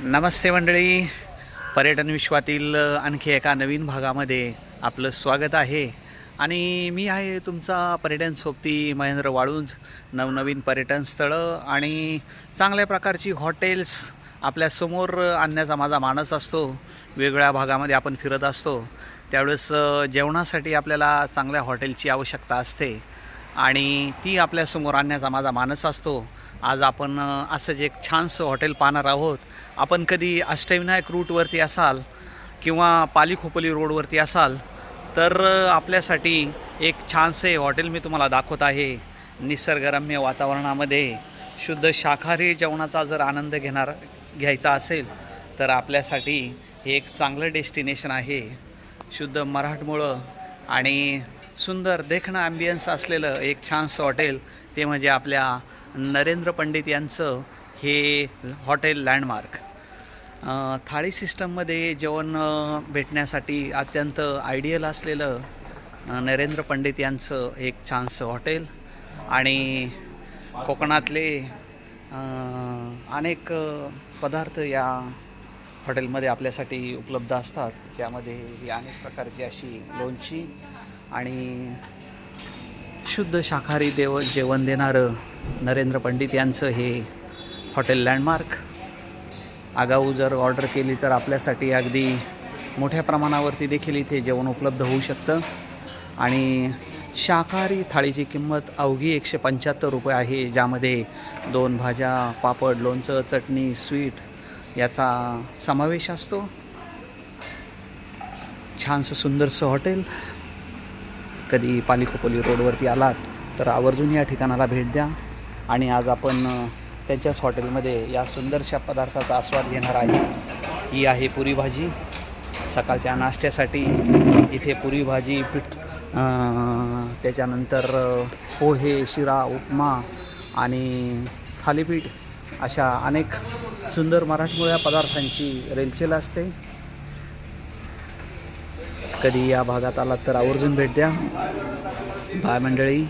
नमस्ते मंडळी. पर्यटन विश्वातील आणखी एका नवीन भागामध्ये आपलं स्वागत आहे. आणि मी आहे तुमचा पर्यटन सोबती महेंद्र वाळुंज नवनवीन पर्यटन स्थळं आणि चांगल्या प्रकारची हॉटेल्स आपल्यासमोर आणण्याचा माझा मानस असतो. वेगवेगळ्या भागामध्ये आपण फिरत असतो. त्यावेळेस जेवणासाठी आपल्याला चांगल्या हॉटेलची आवश्यकता असते. आणि ती आपल्यासमोर आणण्याचा माझा मानस असतो. आज आपण असंच एक छानसं हॉटेल पाहणार आहोत. आपण कधी अष्टविनायक रूटवरती असाल किंवा पाली खोपोली रोडवरती असाल तर आपल्यासाठी एक छानसे हॉटेल मी तुम्हाला दाखवत आहे. निसर्गरम्य वातावरणामध्ये शुद्ध शाकाहारी जेवणाचा जर आनंद घेणार घ्यायचा असेल तर आपल्यासाठी हे एक चांगलं डेस्टिनेशन आहे. शुद्ध मराठमोळं आणि सुंदर देखणं ॲम्बियन्स असलेलं एक छानसं हॉटेल ते म्हणजे आपल्या नरेंद्र पंडित यांचं हे हॉटेल लँडमार्क थाळी सिस्टममध्ये जेवण भेटण्यासाठी अत्यंत आयडियल असलेलं नरेंद्र पंडित यांचं एक छानसं हॉटेल आणि कोकणातले अनेक पदार्थ या हॉटेलमध्ये आपल्यासाठी उपलब्ध असतात. त्यामध्ये ही अनेक प्रकारची अशी लोणची आणि शुद्ध शाकाहारी देव जेवण देणारं नरेंद्र पंडित यांचं हे हॉटेल लँडमार्क. आगाऊ जर ऑर्डर केली तर आपल्यासाठी अगदी मोठ्या प्रमाणावरती देखील इथे जेवण उपलब्ध होऊ शकतं. आणि शाकाहारी थाळीची किंमत अवघी एकशे पंच्याहत्तर रुपये आहे ज्यामध्ये दोन भाज्या पापड लोणचं चटणी स्वीट याचा समावेश असतो. छानसं सुंदरसं हॉटेल. कधी पालिकोपोली रोडवरती आलात तर आवर्जून या ठिकाणाला भेट द्या. आणि आज आपण त्यांच्याच हॉटेलमध्ये या सुंदरशा पदार्थाचा आस्वाद घेणार आहे. ही आहे पुरी भाजी. सकाळच्या नाश्त्यासाठी इथे पुरी भाजी पीठ त्याच्यानंतर पोहे शिरा उपमा आणि थालीपीठ अशा अनेक सुंदर मराठमोळ्या पदार्थांची रेलचेल असते. कधी या भागात आलात तर आवर्जून भेट द्या. बाय मंडळी.